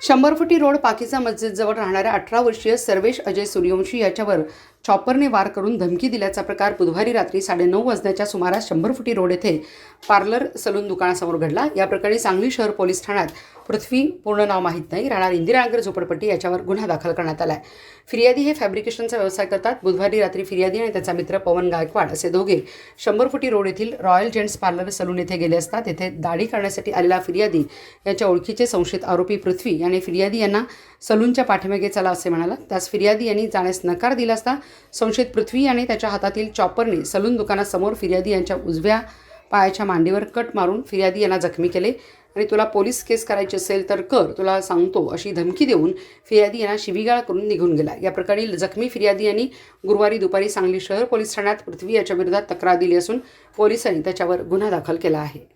शंभर फुटी रोड पाकिजा मस्जिदजवळ राहणाऱ्या अठरा वर्षीय सर्वेश अजय सूर्यवंशी याच्यावर चॉपरने वार करून धमकी दिल्याचा प्रकार बुधवारी रात्री साडेनऊ वाजण्याच्या सुमारास शंभर फुटी रोड येथे पार्लर सलून दुकानासमोर घडला. या प्रकरणी सांगली शहर पोलीस ठाण्यात पृथ्वी पूर्ण नाव माहीत नाही. राहणार इंदिरानगर झोपडपट्टी याच्यावर गुन्हा दाखल करण्यात आला आहे फिर्यादी हे फॅब्रिकेशनचा व्यवसाय करतात. बुधवारी रात्री फिर्यादी आणि त्याचा मित्र पवन गायकवाड असे दोघे शंभर फुटी रोड येथील रॉयल जेंट्स पार्लर सलून येथे गेले असता तेथे दाढी करण्यासाठी आलेला फिर्यादी याच्या ओळखीचे संशयित आरोपी पृथ्वी याने फिर्यादी यांना सलूनच्या पाठीमागे चला असे म्हणाला. त्यास फिर्यादी यांनी जाण्यास नकार दिला असता संशयित पृथ्वी याने त्याच्या हातातील चॉपरने सलून दुकानासमोर फिर्यादी यांच्या उजव्या पायाच्या मांडीवर कट मारून फिर्यादी यांना जखमी केले. आणि तुला पोलीस केस करायची असेल तर कर तुला सांगतो अशी धमकी देऊन फिर्यादी यांना शिवीगाळ करून निघून गेला. या प्रकरणी जखमी फिर्यादी यांनी गुरुवारी दुपारी सांगली शहर पोलीस ठाण्यात पृथ्वी याच्या विरोधात तक्रार दिली असून पोलिसांनी त्याच्यावर गुन्हा दाखल केला आहे.